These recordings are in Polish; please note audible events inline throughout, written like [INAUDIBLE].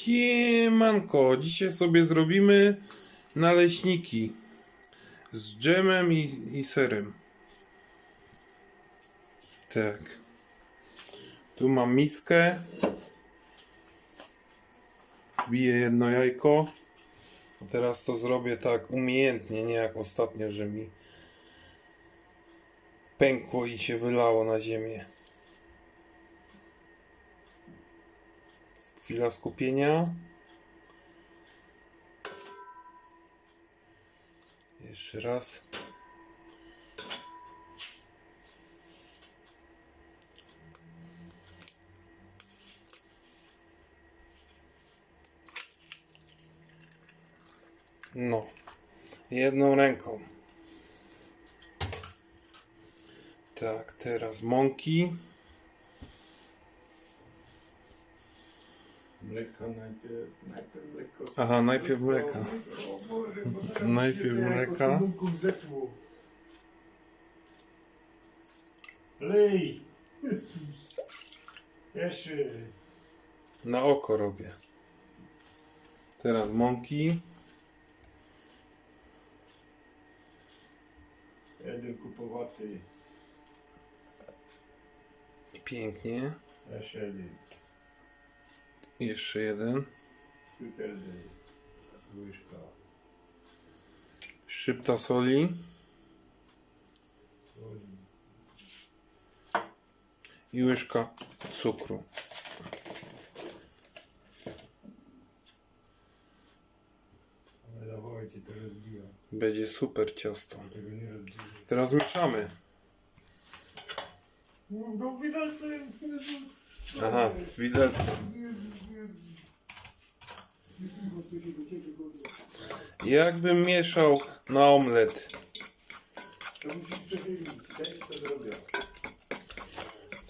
Siemanko, dzisiaj sobie zrobimy naleśniki z dżemem i, i serem. Tak. Tu mam miskę. Biję jedno jajko. Teraz to zrobię tak umiejętnie, nie jak ostatnio, że mi pękło i się wylało na ziemię. Chwila skupienia. Jeszcze raz. No, jedną ręką. Tak, teraz mąki. Mleka najpierw, najpierw mleko. Aha, najpierw mleka. O Boże, bo zaraz Najpierw się to mleka. zepło. Lej! Jezus. Jeszcze. Na oko robię. Teraz mąki. Jeden kupowaty. Pięknie. Jeszcze jeden. Jeszcze jeden. Szczypta soli. I łyżka cukru. Będzie super ciasto. Teraz mieszamy. No widelce! Aha, widać. Jakbym mieszał na omlet.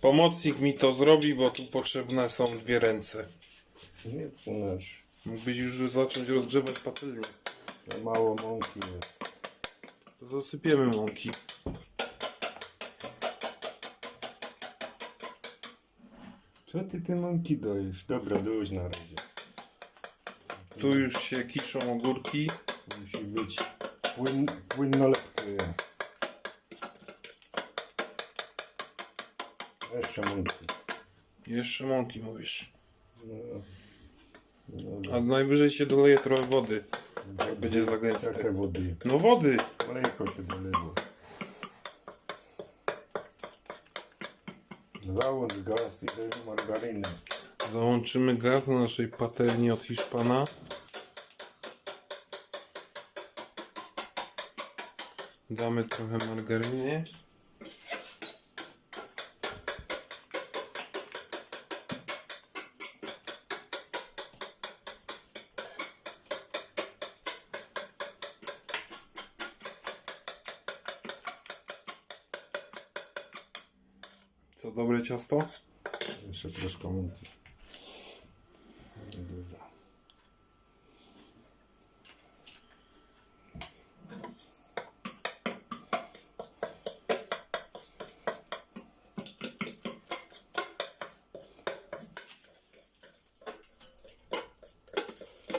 Pomocnik mi to zrobi, bo tu potrzebne są dwie ręce. Nie płynesz. Mógłbyś już zacząć rozgrzewać patelnię. Za mało mąki jest. To dosypiemy mąki. Co ty te mąki dajesz? Dobra, dość na razie. Tu już się kiszą ogórki. Musi być płyn, płynnolepkie. Jeszcze mąki. Jeszcze mąki mówisz. No, no, A najwyżej się doleje trochę wody. Jak będzie za Jakie gęste. wody? No wody! Mleko się doleło. Załącz gaz i margarynę. Załączymy gaz na naszej patelni od Hiszpana. Damy trochę margaryny. Co, dobre ciasto? Jeszcze troszkę mąki. Dużo.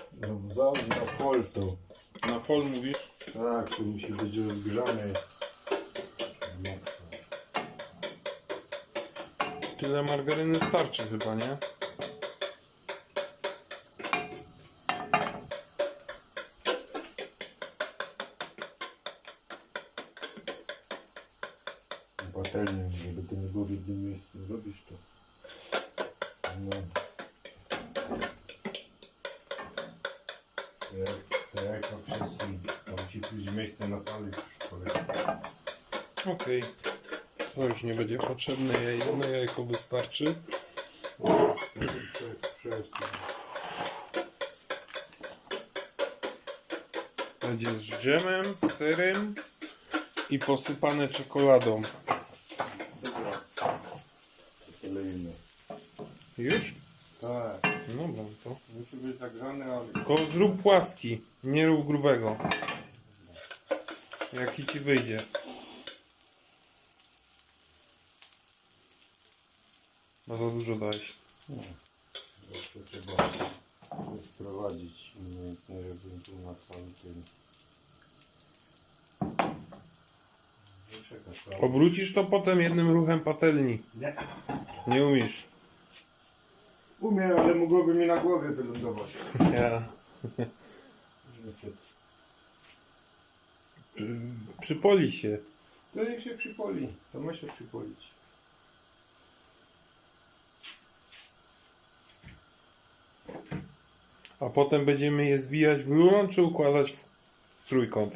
No załóż na fol to. Na fol mówisz? Tak, to musi być rozgrzane. Mocno. Tyle margaryny starczy chyba, nie? Patelnię, żeby to nie było w jednym miejscu zrobisz to. No. Jak to przesuń, to musi być miejsce na talerz. Okej. To już nie będzie potrzebne. Ja- Jedno jajko wystarczy. Będzie z dżemem, serem i posypane czekoladą. Już? Tak. No bo to. Musi być zagrzany, ale Tylko zrób płaski, nie rób grubego. Jaki ci wyjdzie. No za dużo dałeś. jeszcze trzeba prowadzić umiejętnie, żebym tu na cały tym. Obrócisz to potem jednym ruchem patelni. Nie. Nie umiesz. Umiem, ale mogłoby mi na głowie wylądować. Ja. Niestety. Przy- Przypoli się. To niech się przypoli. To ma się przypolić. A potem będziemy je zwijać w rurą, czy układać w trójkąt?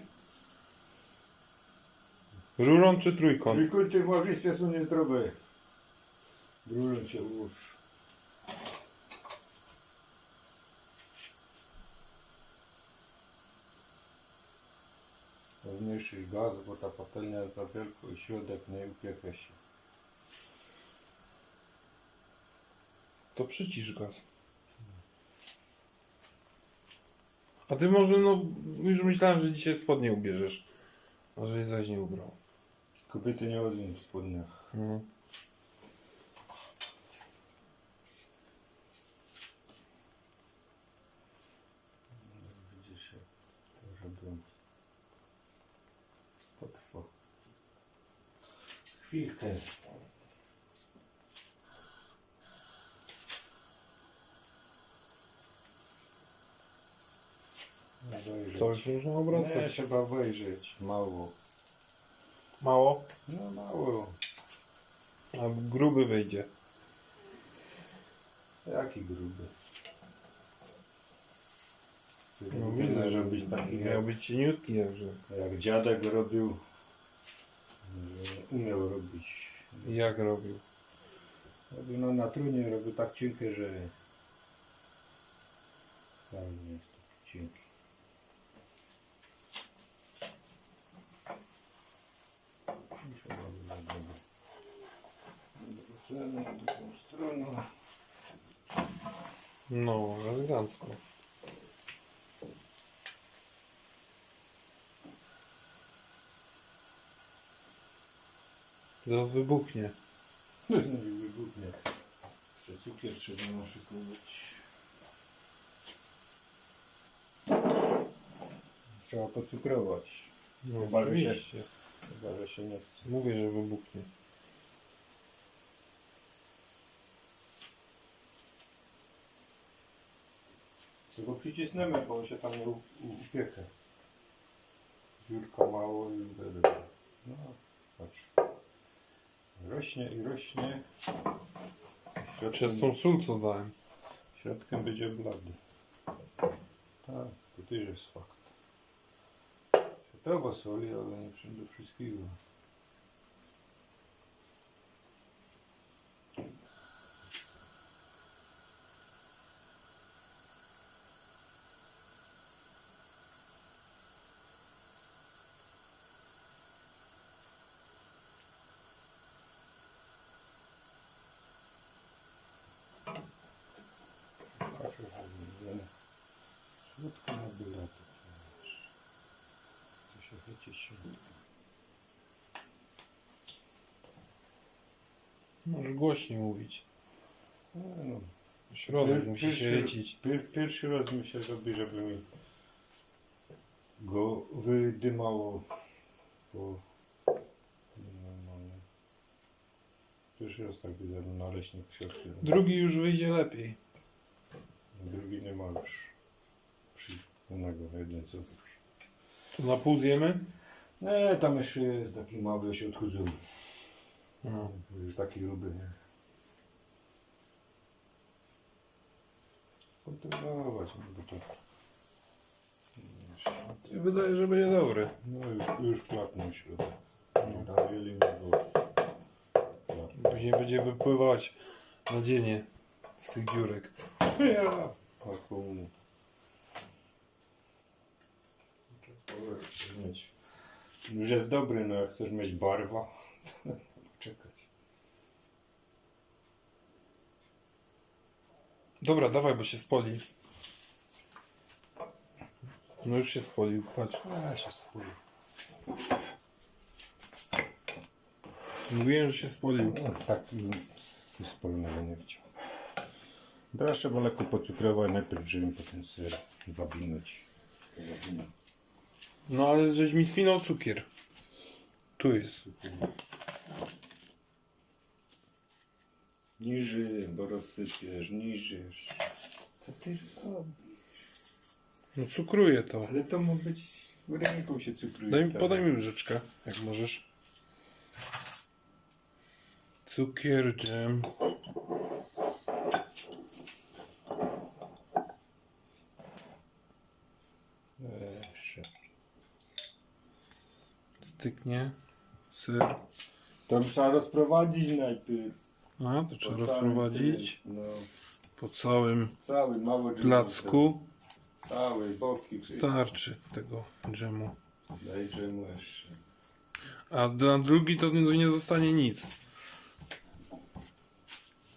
Rurą czy trójkąt? Trójkąty w łażystwie są niezdrowe. Drużą się ułóż. Zmniejszyć gaz, bo ta patelnia jest za wielko i środek nie upieka się. To przycisz gaz. A ty może, no, już myślałem, że dzisiaj spodnie ubierzesz. Żeś zaś nie ubrał. Kobiety nie chodzą w spodniach. No. Widzisz, jak to robią. Potrwa. Chwilkę. Wejrzeć. Co, już można Nie, obracać? trzeba wejrzeć. Mało. Mało? No mało. A gruby wyjdzie. Jaki gruby. No Powinien widzę, że robić taki miał jak, być cieniutki jakże. jak dziadek robił. Że Umiał robić. Jak robił? Robił no, na trunie robił tak cienkie, że fajnie jest taki cienki. Muszę robić na drugą. Na drugą stronę. No, elegancko. Zaraz wybuchnie. Nie wybuchnie. Jeszcze cukier trzeba naszykować. Trzeba pocukrować. No, Chyba, że się- oczywiście. Chyba, że się nie chce. Mówię, że wybuchnie. Tylko przycisnemy, bo on się tam nie u- u- upiekę. Dziurka mało i wtedy. No, patrz. Rośnie i rośnie. Środkiem, Przez tą sól co dałem. środkiem będzie blady. Tak, to też jest fakt. Światła soli, ale nie wszędzie wszystkiego. Patrzę, że Środka na byle to wiesz. Co się chyci środka. Możesz głośniej mówić. E, No, Środek musi się chycić. Pier, pierwszy raz mi się robi, żeby mi go wydymało normalnie. Pierwszy raz tak widzę naleśnik w środku. Drugi już wyjdzie lepiej. Drugi nie ma już przyjemnego, jeden co już. To na pół zjemy? Nie, tam jeszcze jest taki mały, się odchudzą. No. Już taki gruby, nie? Kontrolować, no bo to... Się Wydaje, że będzie dobry. No już, już klapnął środek. No. Dawili mi go. Klapnął. Później będzie wypływać nadzienie z tych dziurek. Ja, taką... Trzeba mieć. Już jest dobry, no jak chcesz mieć barwa, [LAUGHS] czekać. Dobra, dawaj, bo się spoli. No już się spolił, patrz. A, się spójrz. Mówiłem, że się spolił. No, tak spolnego nie chciał. Trzeba lekko pocukrować najpierw, żeby potem ser zawinąć. No ale żeś mi zwinął cukier. Tu jest. Niży, bo rozsypiesz, niżysz. Co ty robisz? No cukruję to. Ale to ma być ręką się cukruje. Daj mi, tak. podaj mi łyżeczkę, jak możesz. Cukier, dżem. Jeszcze. Styknie. Ser. To trzeba rozprowadzić najpierw. A, to trzeba całym rozprowadzić tym, No, po całym cały mały dżem. placku. Cały, boki, wszystko. Starczy tego dżemu. Daj dżemu jeszcze. A na drugi to nie nie zostanie nic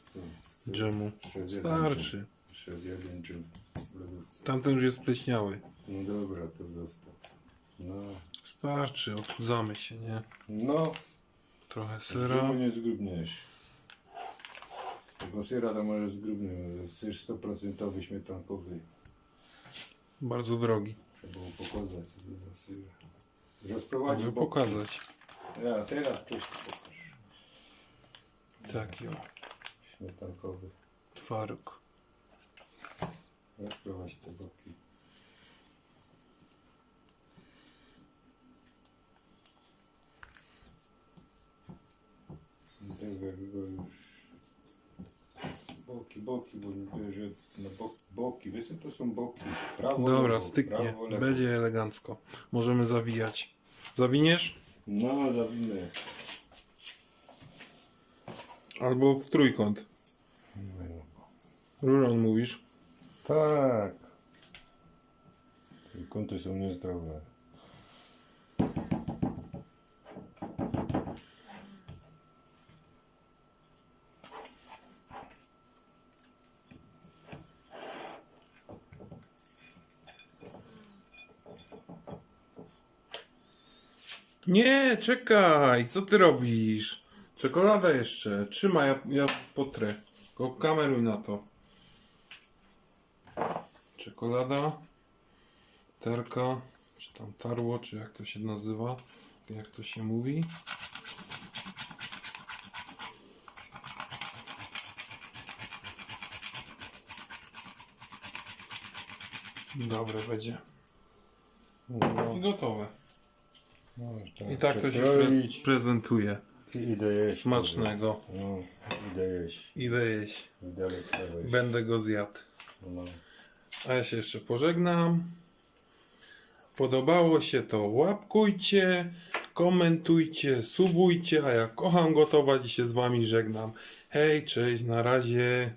Co? Co? dżemu. Jeszcze z jeden Starczy. dżem. Jeszcze z jeden dżem w lodówce. Tamten już jest pleśniały. No dobra, to zostaw. No. Starczy, odchudzamy się, nie? No. Trochę Sera. nie zgrubniesz. Z tego sera to może zgrubny. Syr 100% śmietankowy. Bardzo drogi. Trzeba było pokazać. co to za syr. Rozprowadzić Mogę pokazać. Ja, teraz też to pokaż. Taki o. Śmietankowy. Twaróg. Rozprowadź te boki. I tak jak go już... Boki, boki, bo nie bierze na bok, boki. Wiesz co to są boki? Prawo, Dobra, lewo, styknie. prawo, lewo. Będzie elegancko. Możemy zawijać. Zawiniesz? No, zawinę. Albo w trójkąt. Ruron mówisz. Tak. Kąty są niezdrowe. Nie, czekaj, co ty robisz? Czekolada jeszcze. Trzymaj, ja, ja potrę. Go kameruj na to. Czekolada. Terka. Czy tam tarło, czy jak to się nazywa? Jak to się mówi? Dobre będzie. No, I gotowe. No, I tak to się pre prezentuje. I idę jeść. Smacznego. No, idę jeść. Idę jeść. Idę jeść. Będę go zjadł. No. A ja się jeszcze pożegnam. Podobało się to łapkujcie, komentujcie, subujcie, a ja kocham gotować i się z wami żegnam. Hej, cześć, na razie.